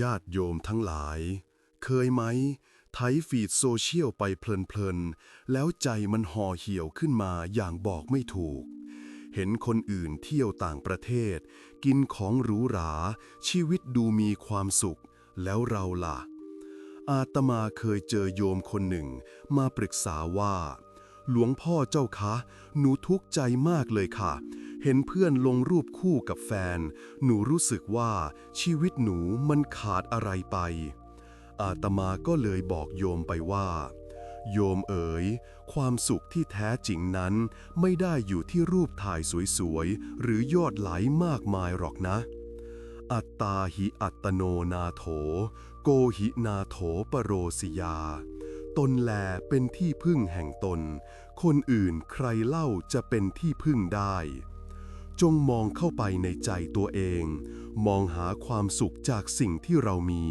ญาติโยมทั้งหลาย เคยไหม ไถฟีดโซเชียลไปเพลินๆ แล้วใจมันห่อเหี่ยวขึ้นมาอย่างบอกไม่ถูก เห็นคนอื่นเที่ยวต่างประเทศ กินของหรูหรา ชีวิตดูมีความสุข แล้วเราล่ะ อาตมาเคยเจอโยมคนหนึ่ง มาปรึกษาว่า หลวงพ่อเจ้าคะ หนูทุกข์ใจมากเลยค่ะ เห็นเพื่อนลงรูปคู่กับแฟน หนูรู้สึกว่าชีวิตหนูมันขาดอะไรไป อาตมาก็เลยบอกโยมไปว่า โยมเอ๋ย ความสุขที่แท้จริงนั้น ไม่ได้อยู่ที่รูปถ่ายสวยๆ หรือยอดไหลมากมายหรอกนะ อัตตาหิอัตโนนาโถ โกหินาโถปโรสิยา ตนแลเป็นที่พึ่งแห่งตน คนอื่นใครเล่าจะเป็นที่พึ่งได้ จงมองเข้าไปในใจตัวเอง มองหาความสุขจากสิ่งที่เรามี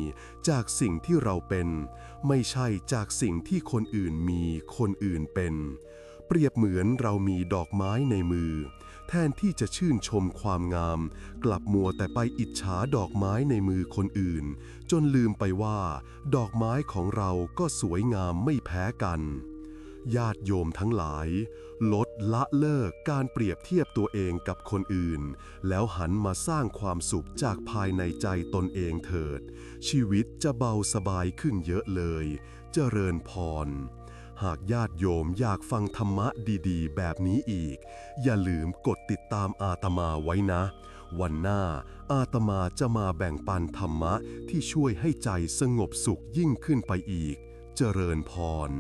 จากสิ่งที่เราเป็น ไม่ใช่จากสิ่งที่คนอื่นมีคนอื่นเป็น เปรียบเหมือนเรามีดอกไม้ในมือ แทนที่จะชื่นชมความงาม กลับมัวแต่ไปอิจฉาดอกไม้ในมือคนอื่น จนลืมไปว่า ดอกไม้ของเราก็สวยงามไม่แพ้กัน ญาติโยมทั้งหลาย ลดละเลิกการเปรียบเทียบตัวเองกับคนอื่น แล้วหันมาสร้างความสุขจากภายในใจตนเองเถิด ชีวิตจะเบาสบายขึ้นเยอะเลยเจริญพร หากญาติโยมอยากฟังธรรมะดีๆ แบบนี้อีก อย่าลืมกดติดตามอาตมาไว้นะ วันหน้าอาตมาจะมาแบ่งปันธรรมะที่ช่วยให้ใจสงบสุขยิ่งขึ้นไปอีก เจริญพร